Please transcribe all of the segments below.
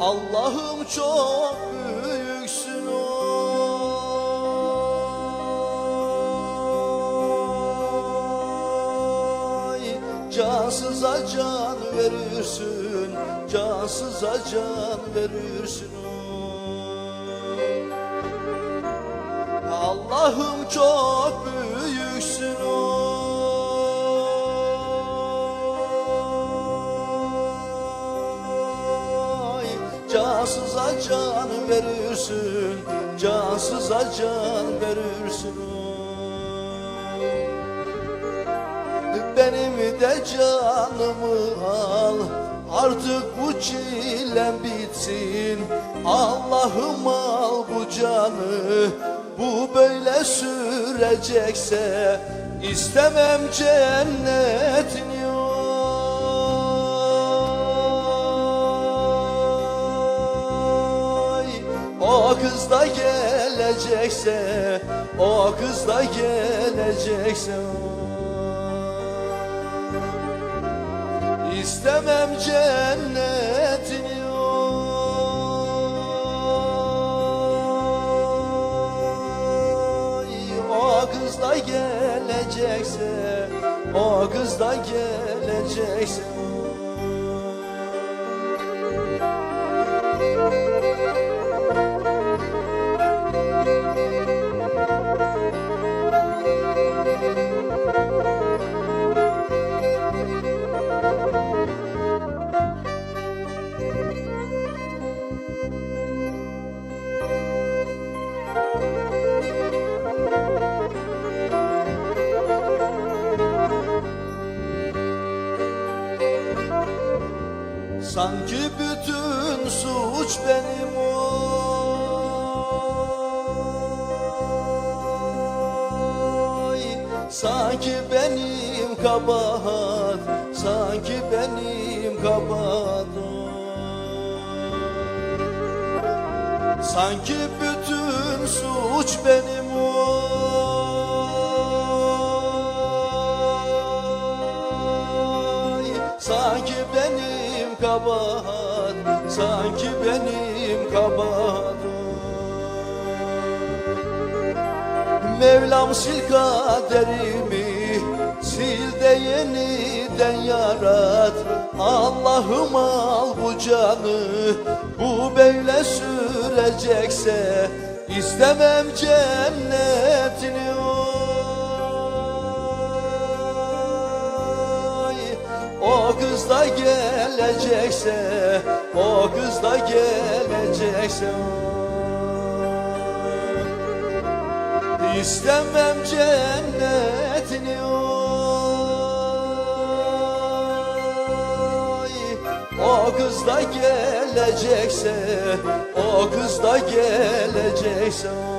Allah'ım çok büyüksün oy Cansıza can verirsin Cansıza can verirsin oy Allah'ım çok verirsin Cansıza can verirsin. Benim de canımı al Artık bu çilem bitsin. Allah'ım al bu canı Bu böyle sürecekse istemem cennetini kız da gelecekse O kız da gelecekse İstemem cennetini. O kız da gelecekse O kız da gelecekse Sanki bütün suç benim oy Sanki benim kabahat Sanki benim kabahat. Sanki bütün suç benim kabahat Sanki benim kabahat Mevlam sil kaderimi Sil de yeniden yarat. Allah'ım al bu canı Bu böyle sürecekse istemem cennetini oy O kız da gelecekse O kız da gelecekse. İstemem cennetini O kız da gelecekse O kız da gelecekse oy.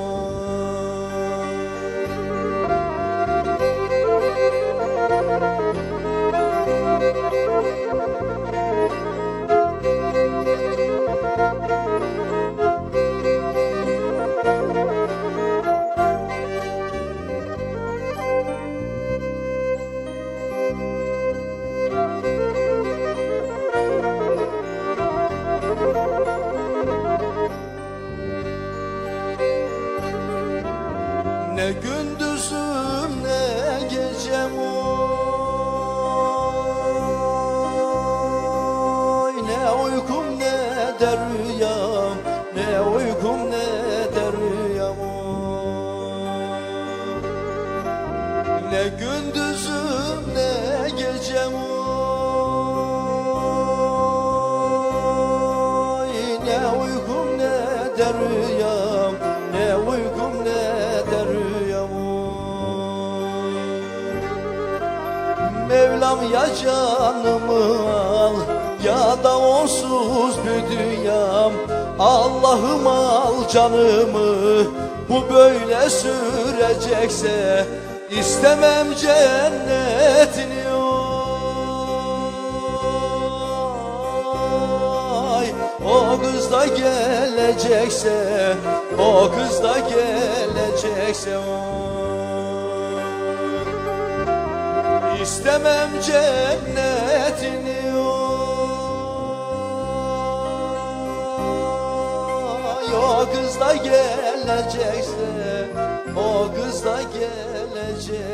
Ne gündüzüm ne gecem oy Ne uykum ne de rüyam Ne uykum ne de rüyam oy. Mevlam ya canımı al Ya da onsuz bir dünyam Allah'ım al canımı Bu böyle sürecekse istemem cennetini oy. O kız da gelecekse O kız da gelecekse oy. İstemem cennetini Oy. O kız da gelecekse O kız da Georgia.